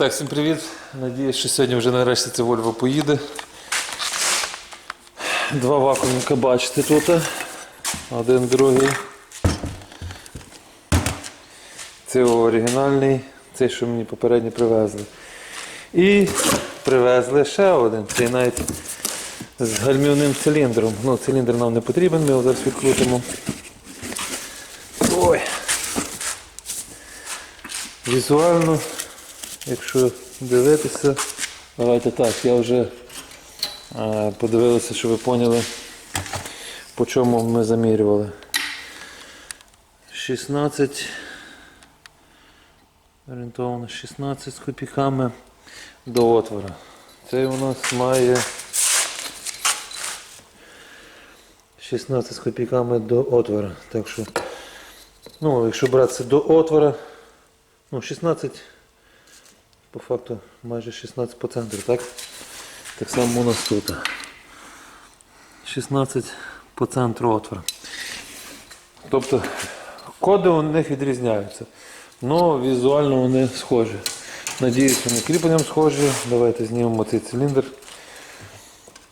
Так, всім привіт. Надіюсь, що сьогодні вже нарешті це Volvo поїде. Два вакуумника бачите тут. Один другий. Це оригінальний, цей, що мені попередньо привезли. І привезли ще один. Цей навіть з гальмівним циліндром. Ну, циліндр нам не потрібен, ми його зараз відкрутимо. Ой. Візуально, якщо дивитися, давайте так, я вже е, подивилися, щоб ви поняли, по чому ми замірювали. 16, орієнтовно 16 з копійками до отвора. Цей у нас має 16 з копійками до отвора. Так що, ну, якщо братися до отвора, ну, 16, по факту майже 16 по центру, так? Так само у нас тут. 16 по центру отвора. Тобто коди у них відрізняються. але візуально вони схожі. Надіюсь, вони кріпленням схожі. Давайте знімемо цей циліндр.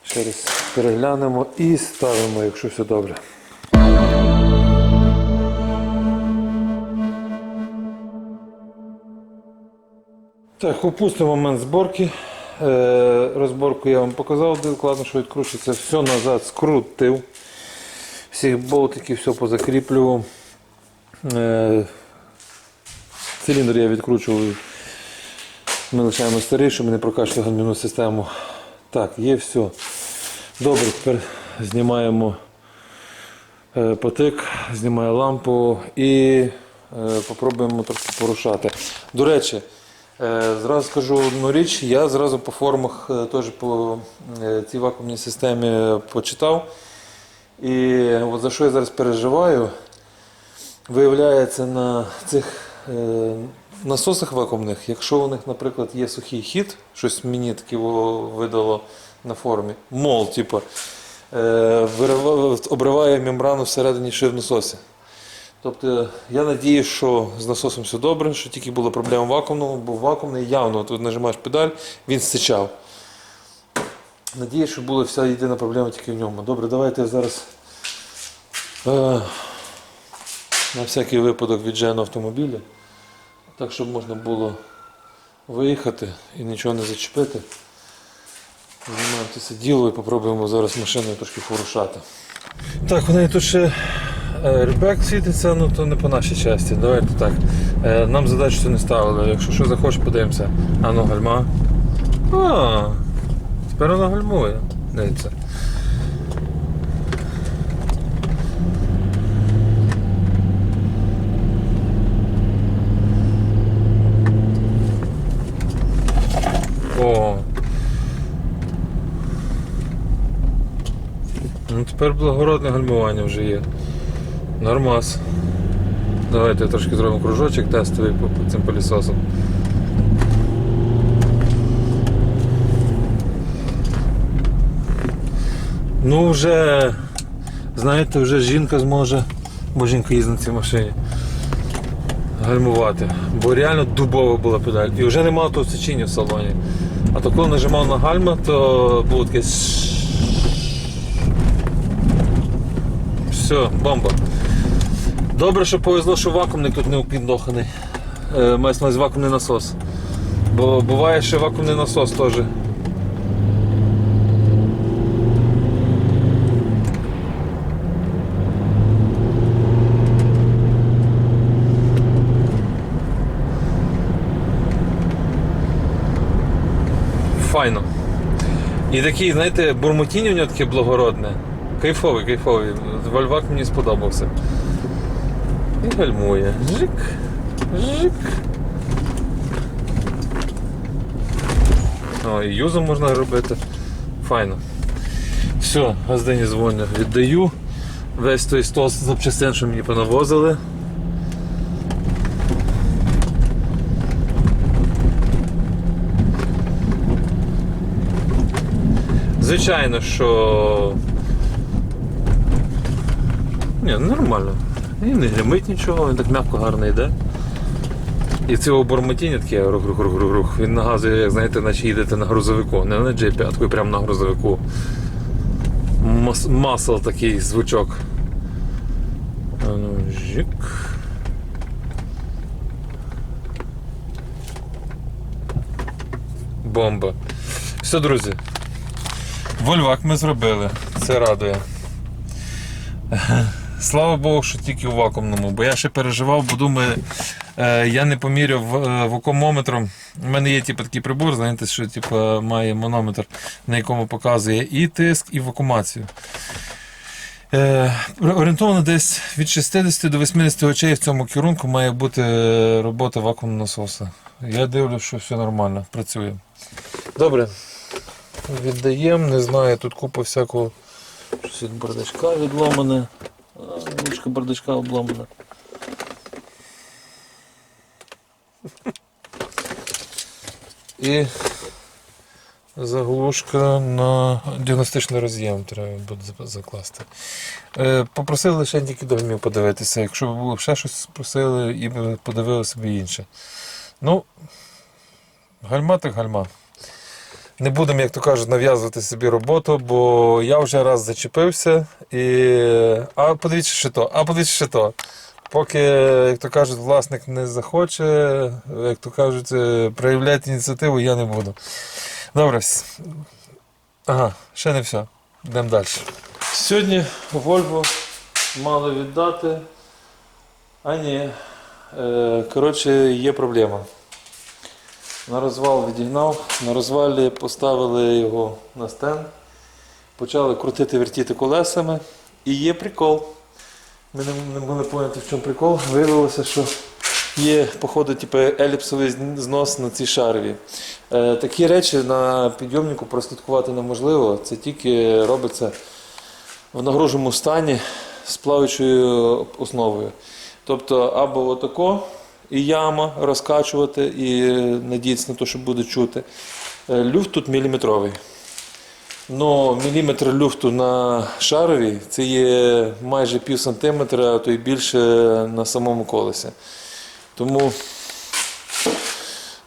Ще раз переглянемо і ставимо, якщо все добре. Так, опустимо момент зборки. Е, розборку я вам показав, де складно, що відкручується. Все назад скрутив. Всіх болтиків, все позакріплював. Е, циліндр я відкручував. Ми лишаємо старий, щоб не прокачувати гальмівну систему. Так, є все. Добре, тепер знімаємо е, потик, знімаю лампу і попробуємо трохи порушати. До речі, зразу скажу одну річ, я зразу по форумах е, теж по е, цій вакуумній системі почитав. І от за що я зараз переживаю, виявляється на цих е, насосах вакуумних, якщо у них, наприклад, є сухий хід, щось мені таке видало на форумі, мол, типу, е, обриває мембрану всередині шив насосі. Тобто я надію, що з насосом все добре, що тільки була проблема вакуумного, бо вакуумний явно тут нажимаєш педаль, він стичав. Надіюсь, що була вся єдина проблема тільки в ньому. Добре, давайте я зараз е, на всякий випадок віджену автомобіля, так щоб можна було виїхати і нічого не зачепити. Знімаємо це діло і попробуємо зараз машиною трошки порушати. Так, у неї тут ще ребек світиться, ну то не по нашій часті. Давайте так. Е, Нам задачу цю не ставили. Якщо що захочеш, подивимося. А ну гальма. А, тепер вона гальмує. Дивіться. О. Ну тепер благородне гальмування вже є. Нормас. Давайте трошки зробимо кружочок тестовий по по цим пилісосам. Ну вже, знаєте, вже жінка зможе, бо жінка їздить на цій машині. Гальмувати. Бо реально дубова була педаль. І вже немає того сечіння в салоні. А то коли нажимав на гальма, то було таке. Все, бомба. Добре, що повезло, що вакуумник тут не упіндоханий. Е, мається на вакуумний насос. Бо буває ще вакуумний насос теж. Файно. І такий, знаєте, бурмотіння у нього таке благородне. Кайфовий, кайфовий. Вольвак мені сподобався. І гальмує. Жик. Жик. О, і юзом можна робити. Файно. Все, газдені дзвоню. Віддаю. Весь той стол з запчастин, що мені понавозили. Звичайно, що. Ні, нормально. І не гримить нічого, він так м'яко гарно йде. І цього бормотіння таке рух-рух-рух-рух. Він нагазує, як знаєте, наче їдете на грузовику. Не на G5, прямо на грузовику. Мас- масл такий звучок. А ну. Бомба. Все, друзі. Вольвак ми зробили. Це радує. Слава Богу, що тільки у вакуумному, бо я ще переживав, бо думаю, е, я не поміряв е, вакуумометром. У мене є типу, такий прибор, знаєте, що типу, має манометр, на якому показує і тиск, і вакуумацію. Е, орієнтовно десь від 60 до 80 очей в цьому керунку має бути робота вакуумного насоса. Я дивлюсь, що все нормально, працює. Добре. Віддаємо, не знаю, тут купа всякого. Щось від бардачка відломане. Ручка бардачка обломана. І заглушка на діагностичний роз'єм треба буде закласти. Е, Попросили лише тільки до подивитися. Якщо б було ще щось просили, і б подивили собі інше. Ну, гальма так гальма. Не будемо, як то кажуть, нав'язувати собі роботу, бо я вже раз зачепився і. А подивіться ще то, а подивіться ще то. Поки, як то кажуть, власник не захоче, як то кажуть, е, проявляти ініціативу я не буду. Добре. Ага, ще не все. Йдемо далі. Сьогодні Volvo мало віддати. А ні. Е, Коротше, є проблема. На розвал відігнав, на розвалі поставили його на стенд, почали крутити, вертіти колесами. І є прикол. Ми не, могли поняти, в чому прикол. Виявилося, що є, походу, типу, еліпсовий знос на цій шарові. Е, такі речі на підйомнику прослідкувати неможливо. Це тільки робиться в нагруженому стані з плаваючою основою. Тобто або отако і яма розкачувати і надіятися на те, що буде чути. Е, Люфт тут міліметровий. Ну, міліметр люфту на шарові це є майже пів сантиметра, а то й більше на самому колесі. Тому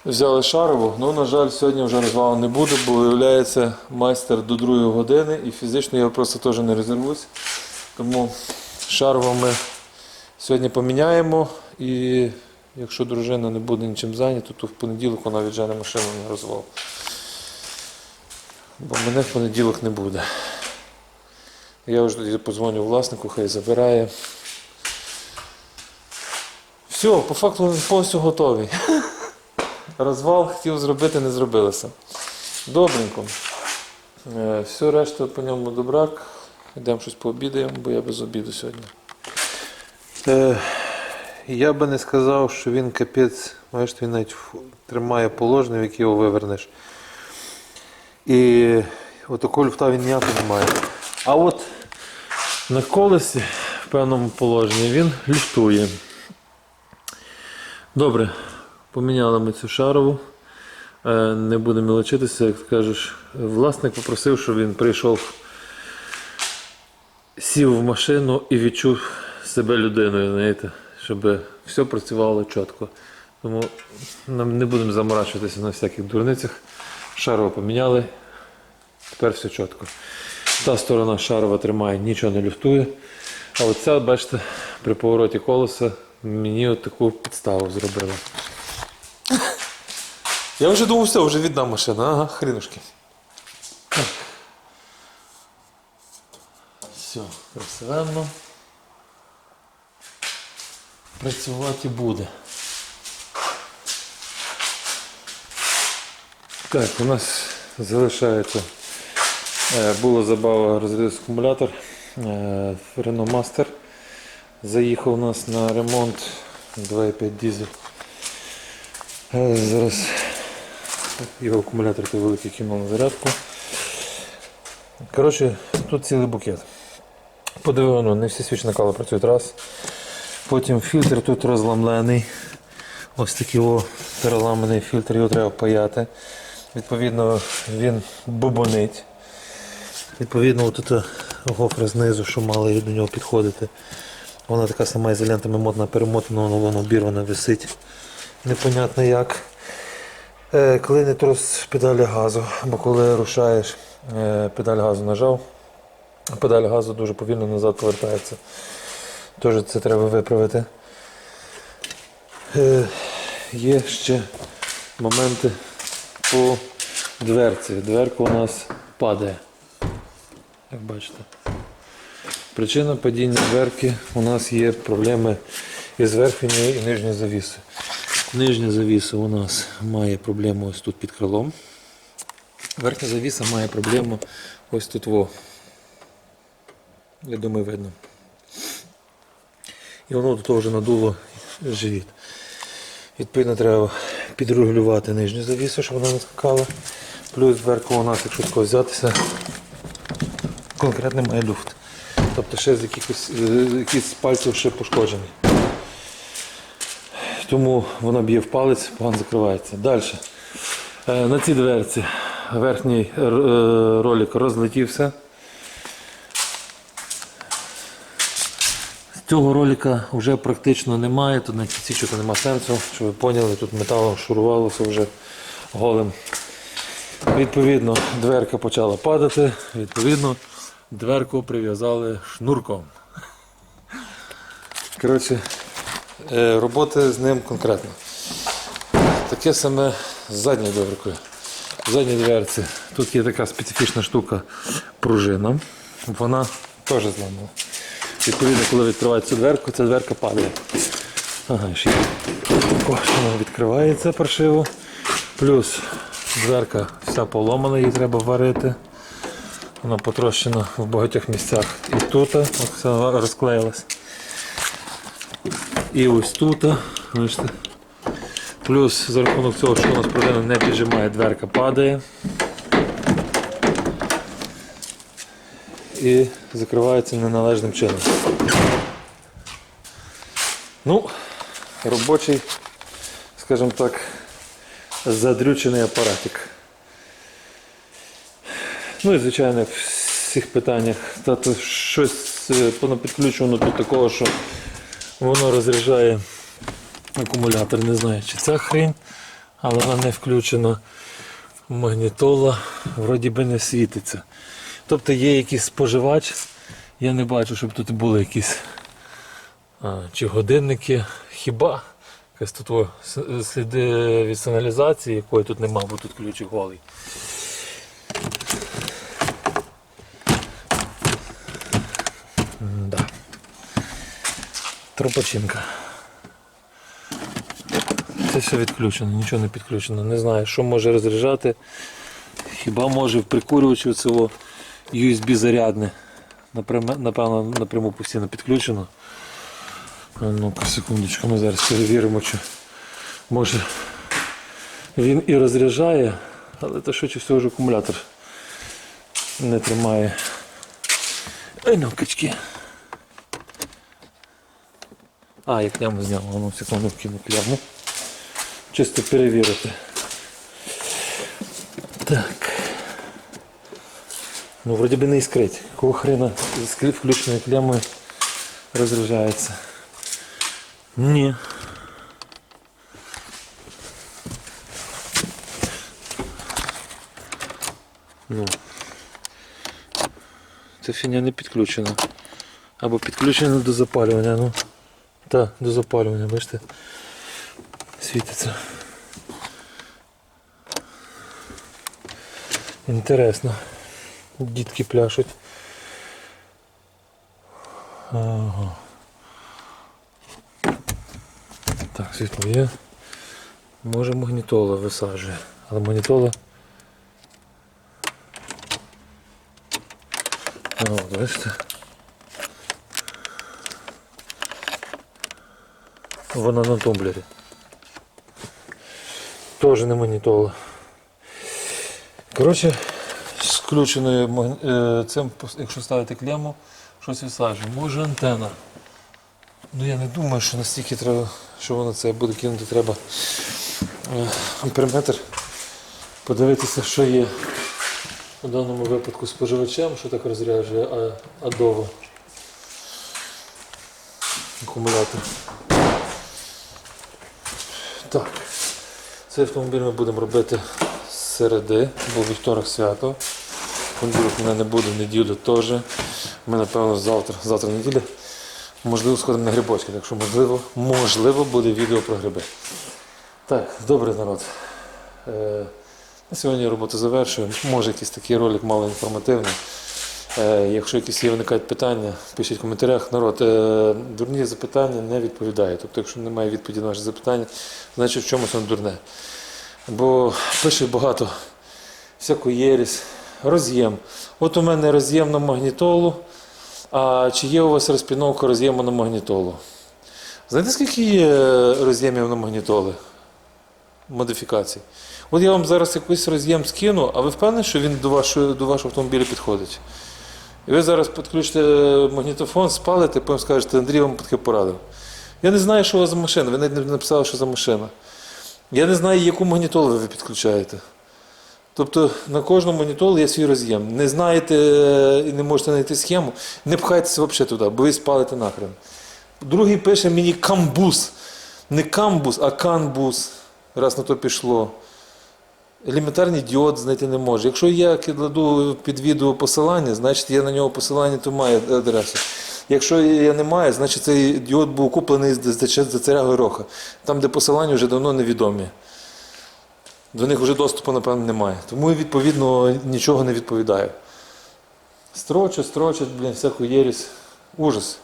взяли шарову. Ну, на жаль, сьогодні вже розвалу не буде, бо виявляється майстер до другої години і фізично я просто теж не резервуюсь. Тому шарову ми сьогодні поміняємо і якщо дружина не буде нічим зайнята, то в понеділок вона віджене машину на розвал. Бо мене в понеділок не буде. Я вже тоді подзвоню власнику, хай забирає. Все, по факту повністю готовий. Розвал хотів зробити, не зробилося. Добренько. Е, Все, решта по ньому добрак. Йдемо щось пообідаємо, бо я без обіду сьогодні. Я би не сказав, що він капець, бачите, він навіть тримає положення, в яке його вивернеш. І отакого люфта він ніякого не має. А от на колесі в певному положенні він люфтує. Добре, поміняли ми цю шарову. Е, Не будемо мілочитися, як кажеш. Власник попросив, щоб він прийшов, сів в машину і відчув себе людиною, знаєте, щоб все працювало чітко. Тому нам не будемо заморачуватися на всяких дурницях. Шарову поміняли, тепер все чітко. Та сторона шарова тримає, нічого не люфтує. А оця, бачите, при повороті колеса мені от таку підставу зробила. Я вже думав, все, вже віддам машину. Ага, хрінушки. Все, красивенно. Працювати буде. Так, у нас залишається. е, Була забава розрядити акумулятор. е, Renault Master. Заїхав у нас на ремонт 2,5 дизель. Е, Зараз його акумулятор той великий кинув на зарядку. Коротше, тут цілий букет. Подивив, ну, не всі свічі накали працюють раз. Потім фільтр тут розламлений. Ось такий о, переламаний фільтр, його треба паяти. Відповідно, він бубонить. Відповідно, тут гофра знизу, що мала до нього підходити. Вона така сама ізолентами модна перемотана, воно воно обірвана висить. непонятно як. Е, Коли не трос педалі газу, або коли рушаєш, е, педаль газу нажав, педаль газу дуже повільно назад повертається. Теж це треба виправити. Е, Є ще моменти по дверці. Дверка у нас падає. Як бачите. Причина падіння дверки у нас є проблеми із верхньою і нижньою завісою. Нижня завіса у нас має проблему ось тут під крилом. Верхня завіса має проблему ось тут. Во. Я думаю, видно. І воно до того вже надуло живіт. Відповідно, треба підрегулювати нижню завісу, щоб вона не скакала. Плюс дверка у нас, якщо тако взятися, конкретно має люфт. Тобто ще з якихось, е, якісь пальців ще пошкоджені. Тому вона б'є в палець, погано закривається. Далі. Е, На цій дверці верхній е, ролик розлетівся. Цього ролика вже практично немає, тут на кінці нема сенсу, щоб ви поняли, тут металом шурувалося вже голим. Відповідно, дверка почала падати, відповідно, дверку прив'язали шнурком. Коротше, е, роботи з ним конкретно. Таке саме з задньою дверкою. В задній дверці тут є така специфічна штука пружина. Вона теж зламана. Відповідно, коли відкривають цю дверку, ця дверка падає. Ага, ще. Також вона відкривається паршиво. Плюс дверка вся поломана, її треба варити. Вона потрощена в багатьох місцях. І тут от все розклеїлась. І ось тут. Плюс за рахунок цього, що у нас пружина не піджимає, дверка падає. І закривається неналежним чином. Ну, робочий, скажімо так, задрючений апаратик. Ну і звичайно, в всіх питаннях. Та щось е, понапідключено тут такого, що воно розряджає акумулятор. Не знаю, чи ця хрень, але вона не включена. Магнітола вроді би не світиться. Тобто є якийсь споживач. Я не бачу, щоб тут були якісь а, чи годинники. Хіба якась тут о, сліди від сигналізації, якої тут нема, бо тут ключик голий. Да. Тропочинка. Це все відключено, нічого не підключено. Не знаю, що може розряджати. Хіба може в прикурювачі цього USB зарядне. Напевно, напряму постійно підключено. Ну-ка, секундочку, ми зараз перевіримо, чи може він і розряджає, але то швидше всього ж акумулятор не тримає. Ай ну качки. А, я кляму зняв, а ну секунду кину кляму. Чисто перевірити. Ну, вроді би не іскрить. Якого хрена з клі- включеною клямою розряджається? Ні. Ну. Ця фіня не підключена. Або підключена до запалювання, ну. Так, до запалювання, бачите? Світиться. Інтересно. Дітки пляшуть. Ага. Так, світло є. Може магнітола висаджує. Але магнітола. А, от, бачите? Вона на тумблері. Теж не магнітола. Коротше, з включеною е, цим, якщо ставити клемму, щось висаджує. Може антена. Ну я не думаю, що настільки треба, що воно це буде кинути, треба е, амперметр. Подивитися, що є у даному випадку споживачем, що так розряджує а, адово акумулятор. Так. Цей автомобіль ми будемо робити середи, бо вівторок свято. Понеділок мене не буде, неділю теж. Ми, напевно, завтра, завтра неділя. Можливо, сходимо на грибочки, так що можливо, можливо буде відео про гриби. Так, добре, народ. Е, на сьогодні роботу завершую. Може якийсь такий ролик мало інформативний. Е, якщо якісь є виникають питання, пишіть в коментарях. Народ, е, дурні запитання не відповідає. Тобто, якщо немає відповіді на ваше запитання, значить в чомусь воно дурне. Бо пише багато всяку єрість, роз'єм. От у мене роз'єм на магнітолу. А чи є у вас розпіновка роз'єму на магнітолу? Знаєте, скільки є роз'ємів на магнітоли? Модифікацій. От я вам зараз якийсь роз'єм скину, а ви впевнені, що він до вашого, до вашого автомобіля підходить? І ви зараз підключите магнітофон, спалите, потім скажете, Андрій вам таке порадив. Я не знаю, що у вас за машина, ви навіть не написали, що за машина. Я не знаю, яку магнітолу ви підключаєте. Тобто на кожному монітолу є свій роз'єм. Не знаєте е, і не можете знайти схему, не пхайтеся взагалі туди, бо ви спалите нахрен. Другий пише мені камбус. Не камбус, а канбус. Раз на то пішло. Елементарний діод знайти не може. Якщо я кладу під відео посилання, значить я на нього посилання, то має адресу. Якщо я не маю, значить цей діод був куплений за царя Гороха. Там, де посилання вже давно невідомі. До них вже доступу, напевно, немає. Тому, відповідно, нічого не відповідаю. Строчать, строчать, блін, всяку єрість. Ужас.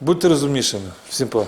Будьте розумнішими. Всім па.